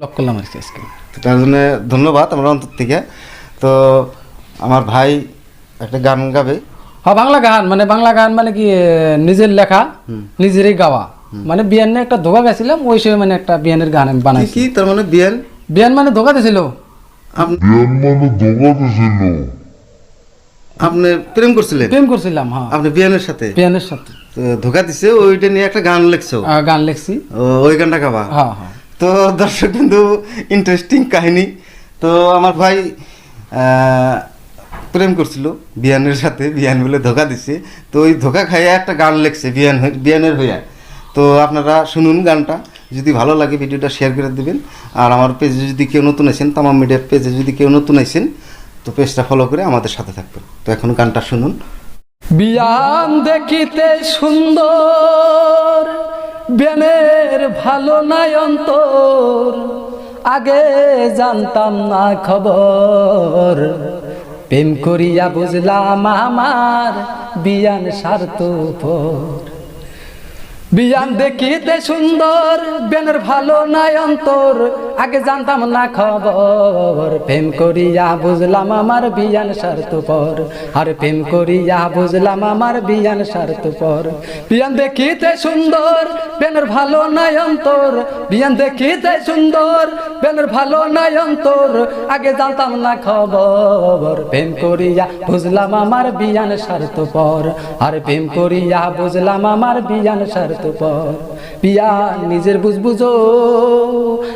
Block করলাম আর কি আজকে। তার জন্য ধন্যবাদ আমার অন্তর থেকে। তো আমার ভাই একটা গান গাবে। হ্যাঁ বাংলা গান মানে বাংলা গান মানে কি নিজের লেখা নিজেরই গাওয়া। মানে বিয়ানে একটা ধোকা গেছিলাম ওই সময় মানে একটা বিয়ানের গান আমি কি বানাইছি কি তার মানে বিয়ান? বিয়ান মানে ধোকা দিছিল। বিয়ান মানে ধোকা দিছিল। আপনি প্রেম করছিলেন? প্রেম করছিলাম হ্যাঁ। আপনি বিয়ানের সাথে? বিয়ানের সাথে। ধোকা দিছে ওইটা নিয়ে একটা গান লিখছো? গান লিখছি। ওই গানটা গাবা? হ্যাঁ হ্যাঁ। তো দর্শক কিন্তু ইন্টারেস্টিং কাহিনী। তো আমার ভাই প্রেম করছিল বিয়ানের সাথে, বিয়ান বলে ধোকা দিছে। তো ওই ধোকা খাইয়া একটা গান লেখছে বিয়ান বিয়ানের হইয়া। তো আপনারা শুনুন গানটা, যদি ভালো লাগে ভিডিওটা শেয়ার করে দেবেন। আর আমার পেজে যদি কেউ নতুন আছেন, তামাম মিডিয়ার পেজে যদি কেউ নতুন আছেন, তো পেজটা ফলো করে আমাদের সাথে থাকবেন। তো এখন গানটা শুনুন। বিয়ান দেখিতে সুন্দর বেনের ভালো নাই অন্তর। আগে জানতাম না খবর। প্রেম করিয়া বুঝলাম আমার বিয়ান স্বার্থপর। বিয়ান দেখিতে সুন্দর বেনের ভালো নাই অন্তর। আগে জানতাম না খবর। প্রেম করিয়া বুঝলাম আমার বিয়ান স্বার্থপর। আর প্রেম করিয়া বুঝলাম আমার বিয়ান স্বার্থপর। বিয়ান দেখিতে সুন্দর, বেনের ভালো নাই অন্তর। বিয়ান দেখিতে সুন্দর, বেনের ভালো নাই অন্তর। আগে জানতাম না খবর। প্রেম করিয়া বুঝলাম আমার বিয়ান স্বার্থপর। আর প্রেম করিয়া বুঝলাম আমার বিয়ান স্বার্থপর। বিয়ান নিজের বুঝ বুঝো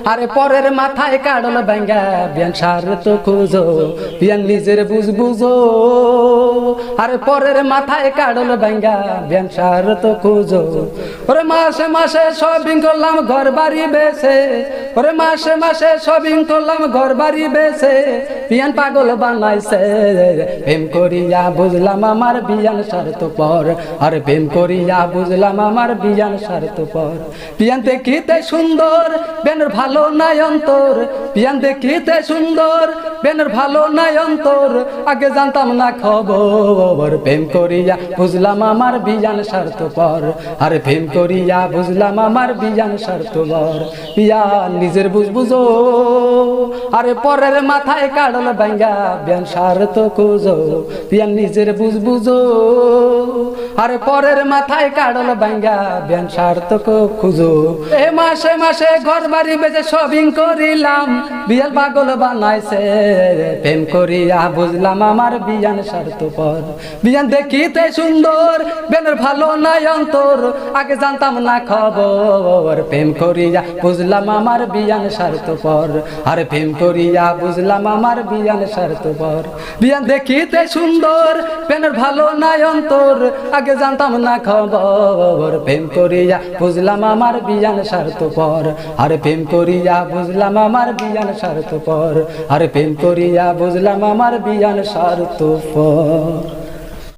আরে পরের মাথায় কাড়ল ব্যাঙ্গা বিয়ান স্বার্থ খুঁজো বিয়ান নিজের বুঝ বুঝো। আরে পরের মাথায় কাড়ল ব্যাঙ্গা বিয়ান স্বার্থ খুঁজো। ওরে মাসে মাসে শপিং করলাম ঘর বাড়ি বেসে ওরে মাসে মাসে শপিং করলাম ঘর বাড়ি বেসে বিয়ান পাগল বানাইছে, প্রেম করিয়া বুঝলাম আমার বিয়ান স্বার্থ পর। আর প্রেম করিয়া বুঝলাম আমার বিয়ান স্বার্থ পর। বিয়ান দেখিতে সুন্দর বেনের ভালো নাই অন্তর। বিয়ান দেখিতে সুন্দর, বেনের ভালো নাই অন্তর। আগে জানতাম না খবর, প্রেম করিয়া বুঝলাম আমার বিয়ান স্বার্থ পর আর প্রেম করিয়া বুঝলাম আমার বিয়ান স্বার্থ পর বিয়ান নিজের বুঝ বুঝো পরের মাথায় কাড়ল ব্যাঙ্গা বিয়ান স্বার্থ খুঁজো। বিয়ান নিজের বুঝ বুঝো। আরে পরের মাথায় কাড়ল ব্যাঙ্গা বিয়ান স্বার্থ খুঁজো। এ মাসে মাসে ঘর বাড়ি বেজে শপিং করিলাম বিয়াল পাগল বানাইছে প্রেম করিয়া বুঝলাম আমার বিয়ান স্বার্থ পর বিয়ান দেখিতে সুন্দর, বেনের ভালো নাই অন্তর, আগে জানতাম না খবর। প্রেম করিয়া বুঝলাম আমার বিয়ান স্বার্থ পর আর প্রেম করিয়া বুঝলাম আমার বিয়ান স্বার্থ পর বিয়ান দেখিতে সুন্দর, বেনের ভালো নাই অন্তর আগে জানতাম না খবর। প্রেম করিয়া বুঝলাম আমার বিয়ান স্বার্থ পর আর প্রেম করিয়া বুঝলাম আমার বিয়ান স্বার্থ পর আর প্রেম করিয়া বুঝলাম আমার বিয়ান স্বার্থ পর